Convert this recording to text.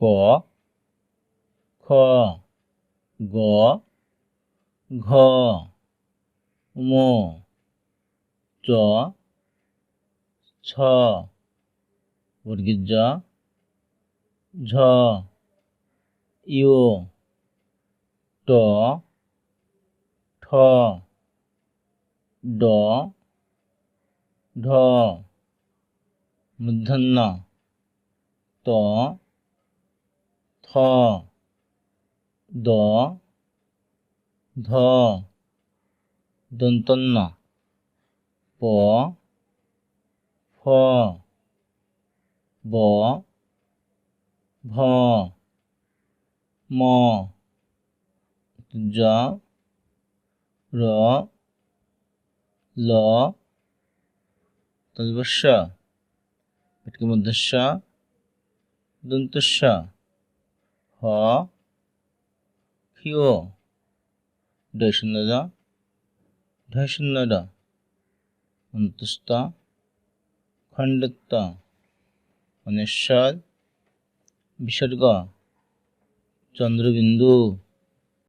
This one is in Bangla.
ক খ, গ, ঘ, ম, চ, ছ বর্গীর জ, ঝ ইউ ট, ঠ, ড, ঢ মূর্ধন্য ত দ ধ দন্তন্য প ফ ব ভ ম জ র ল তলবস্য পেটকে দন্তস্য ক্ষিয় ডয় শূন্য জ ঢয় শূন্য ড খণ্ডত্ব অনেশ্বর বিসর্গ চন্দ্রবিন্দু